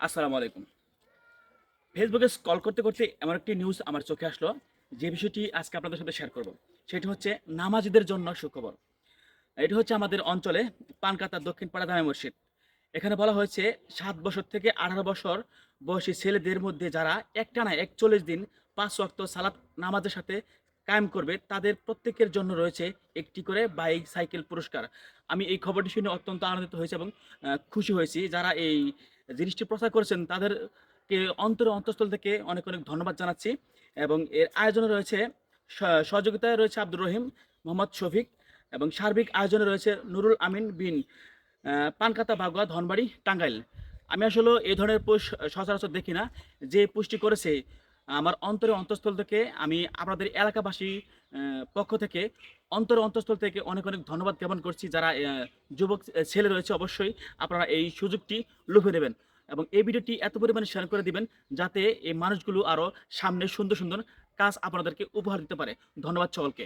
আসসালামু আলাইকুম। ফেসবুকে স্কল করতে করতে এমন একটি নিউজ আমার চোখে আসলো, যে বিষয়টি আজকে আপনাদের সাথে শেয়ার করব। সেটি হচ্ছে নামাজিদের জন্য সুখবর। এটি হচ্ছে আমাদের অঞ্চলে পানকাতার দক্ষিণ পাড়া দামে মসজিদ। এখানে বলা হয়েছে, সাত বছর থেকে আঠারো বছর বয়সী ছেলেদের মধ্যে যারা একটানা একচল্লিশ দিন পাঁচ ওয়াক্ত সালাত নামাজের সাথে কায়েম করবে, তাদের প্রত্যেকের জন্য রয়েছে একটি করে বাইক সাইকেল পুরস্কার। আমি এই খবরটি শুনে অত্যন্ত আনন্দিত হয়েছি এবং খুশি হয়েছি। যারা এই জিনিসটি প্রচার করেছেন, তাদেরকে অন্তরে অন্তঃস্থল থেকে অনেক অনেক ধন্যবাদ জানাচ্ছি এবং এর আয়োজনে রয়েছে সহযোগিতায় রয়েছে আব্দুর রহিম, মোহাম্মদ শফিক এবং সার্বিক আয়োজনে রয়েছে নুরুল আমিন বিন পানকাতা বাগুয়া, ধনবাড়ি, টাঙ্গাইল। আমি আসলে এই ধরনের পোস্ট সচরাচর দেখি না। যে পুষ্টি করেছে আমার অন্তরে অন্তঃস্থল থেকে আমি আপনাদের এলাকাবাসী পক্ষ থেকে অন্তর অন্তঃস্থল থেকে অনেক অনেক ধন্যবাদ জ্ঞাপন করছি যারা যুবক ছেলে রয়েছে অবশ্যই আপনারা এই সুযোগটি লুফে নেবেন এবং এই ভিডিওটি এত পরিমাণে শেয়ার করে দিবেন যাতে এই মানুষগুলো আরও সামনে সুন্দর সুন্দর কাজ আপনাদেরকে উপহার দিতে পারে। ধন্যবাদ সকলকে।